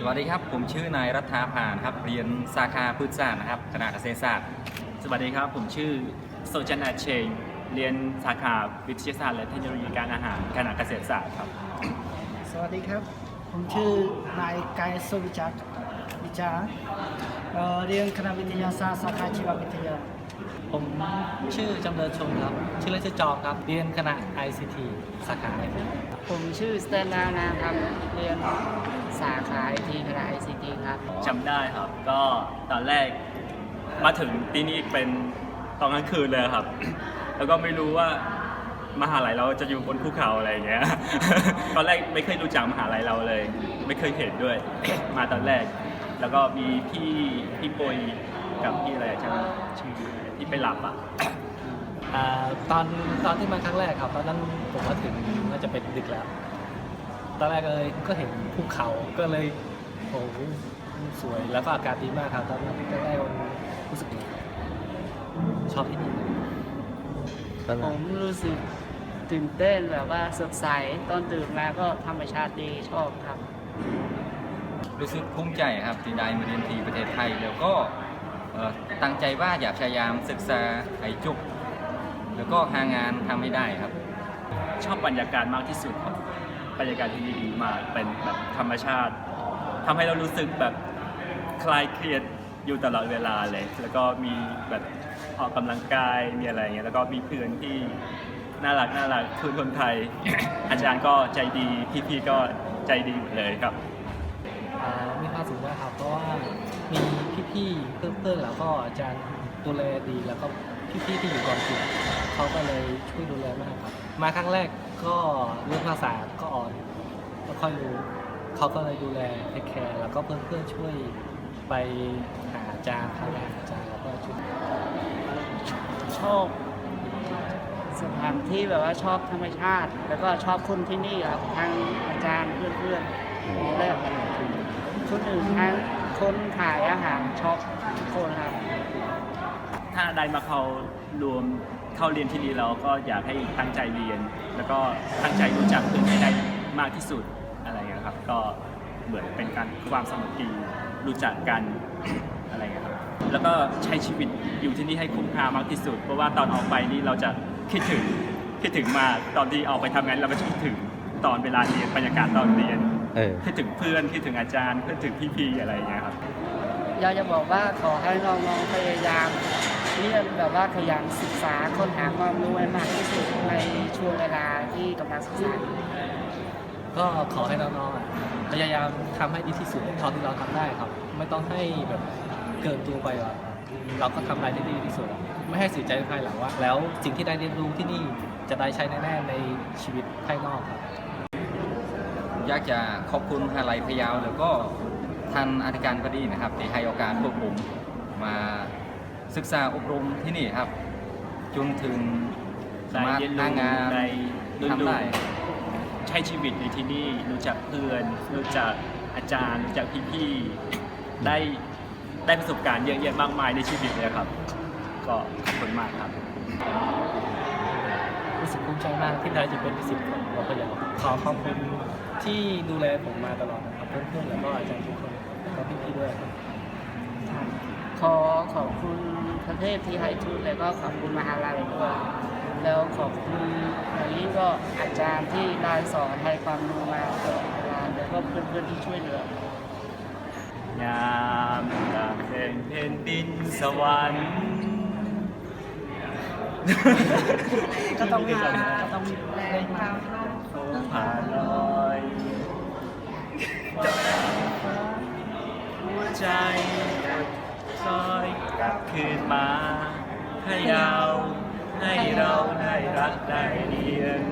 สวัสดีครับ ผมชื่อนายรัฐาผ่านครับ เรียนสาขาพืชศาสตร์นะครับคณะเกษตรศาสตร์ สวัสดีครับ ผมชื่อโซจันอาเชงเรียนสาขาวิทยาศาสตร์และเทคโนโลยีการอาหารคณะเกษตรศาสตร์ครับ สวัสดีครับ ผมชื่อนายกายสุวิจักวิจาร์เรียนคณะวิทยาศาสตร์สาขาชีววิทยา ผมชื่อจำเริญชมครับ ชื่อเล่นชื่อจอมครับ เรียนคณะ ICT สาขา IT ผมชื่อสเตนดาวนะครับ เรียนสาขาไอทีคณะไอซีทีครับจำได้ครับ ก็ตอนแรกมาถึงที่นี่เป็นตอนกลางคืนเลยครับ แล้วก็ไม่รู้ว่ามหาลัยเราจะอยู่บนภูเขาอะไรอย่างเงี้ย ตอนแรกไม่เคยรู้จักมหาลัยเราเลย ไม่เคยเห็นด้วย มาตอนแรก แล้วก็มีพี่พี่ปุยกับพี่อะไรใช่ไหมชื่อ ที่ไปหลับอะอ่าตอนตอนที่มาครั้งแรกครับ ตอนนั้นผมมาถึงน่าจะเป็นดึกแล้ว ตอนแรกเลยก็เห็นภูเขาก็เลยโอ้โหสวยแล้วก็อากาศดีมากครับ ตอนนั้นใกล้ๆวันรู้สึกดีชอบที่นี่ผมรู้สึกตื่นเต้นแบบว่าสดใสตอนตื่นมาก็ธรรมชาติดีชอบครับ รู้สึกภูมิใจครับที่ได้มาเรียนที่ประเทศไทยแล้วก็เอ่อ ตั้งใจว่าอยากพยายามศึกษาให้จบแล้วก็หางานทำให้ได้ครับ ชอบบรรยากาศมากที่สุดครับบรรยากาศที่ดีมากเป็นแบบธรรมชาติทำให้เรารู้สึกแบบคลายเครียดอยู่ตลอดเวลาเลย แล้วก็มีแบบออกกำลังกายมีอะไรอย่างเงี้ยแล้วก็มีเพื่อนที่น่ารักน่ารักคือคนไทย อาจารย์ก็ใจดีพี่ๆก็ใจดีหมดเลยครับ อ่ามีความสุขมากครับ เพราะว่ามี พี่ๆเพื่อนๆแล้วก็อาจารย์ดูแลดีแล้วก็พี่ๆที่อยู่ก่อนกลุ่มเขาก็เลยช่วยดูแลมากครับ มาครั้งแรกก็เรื่องภาษาก็อ่อนไม่ค่อยรู้เขาก็เลยดูแลเทคแคร์แล้วก็เพื่อนๆช่วยไปหาอาจารย์พาไปหาอาจารย์แล้วก็ช่วยชอบสถานที่แบบว่าชอบธรรมชาติ แล้วก็ชอบคนที่นี่ครับทั้งอาจารย์เพื่อนๆและคนอื่นทั้ง คนขายอาหารช็อบทุกคนครับ ถ้าได้มาเขารวมเข้าเรียนที่นี่เราก็อยากให้ตั้งใจเรียน แล้วก็ตั้งใจรู้จักเพื่อนให้ได้มากที่สุดอะไรอย่างเงี้ยครับ ก็เหมือนเป็นการความสมัคคีรู้จักกันอะไรอย่างเงี้ยครับแล้วก็ใช้ชีวิตอยู่ที่นี่ให้คุ้มค่ามากที่สุด เพราะว่าตอนออกไปนี่เราจะคิดถึงคิดถึงมาตอนที่ออกไปทำงานเราก็คิดถึงตอนเวลาเรียนบรรยากาศตอนเรียน เออ คิดถึงเพื่อนคิดถึงอาจารย์คิดถึงพี่ๆอะไรอย่างเงี้ยครับ อยากจะบอกว่าขอให้น้องๆพยายามเรียนแบบว่าขยันศึกษาค้นหาความรู้ให้มากที่สุดในช่วงเวลาที่กำลังศึกษาอยู่ก็ขอให้น้องๆอะพยายามทำให้ดีที่สุดเท่าที่เราทำได้ครับ ไม่ต้องให้แบบเกินตัวไปหรอกเราก็ทำอะไรได้ดีที่สุดอะไม่ให้เสียใจภายหลังว่า แล้วสิ่งที่ได้เรียนรู้ที่นี่จะได้ใช้แน่ๆในชีวิตภายนอกครับ อยากจะขอบคุณมหาลัยพะเยาแล้วก็ท่านอธิการบดีนะครับที่ให้โอกาสพวกผมมาศึกษาอบรมที่นี่ครับ จนถึงสามารถได้เรียนรู้หางานได้เรียนรู้ทำได้ใช้ชีวิตในที่นี่รู้จักเพื่อนรู้จักอาจารย์รู้จักพี่ๆได้ได้ประสบการณ์เยอะแยะมากมายในชีวิตเลยครับ ก็ขอบคุณมากครับ รู้สึกภูมิใจมากที่ได้จะเป็นนิสิตของวพยาขอขอบคุณที่ดูแลผมมาตลอดนะครับเพื่อนๆแล้วก็อาจารย์ทุกคนแล้วก็พี่ๆด้วยขอขอบคุณประเทศที่ให้ทุนแล้วก็ขอบคุณมหาลัยด้วยแล้วขอบคุณอย่างนี้ก็อาจารย์ที่ได้สอนให้ความรู้มาตลอดเวลาแล้วก็เพื่อนๆที่ช่วยเหลือยามดังเพลงเพนดินสวรรค์ ก็ต้องหาต้องมีแรงมากโคผาลอยหัวใจคอยกลับคืนมา ให้เราให้เราได้รักได้เรียน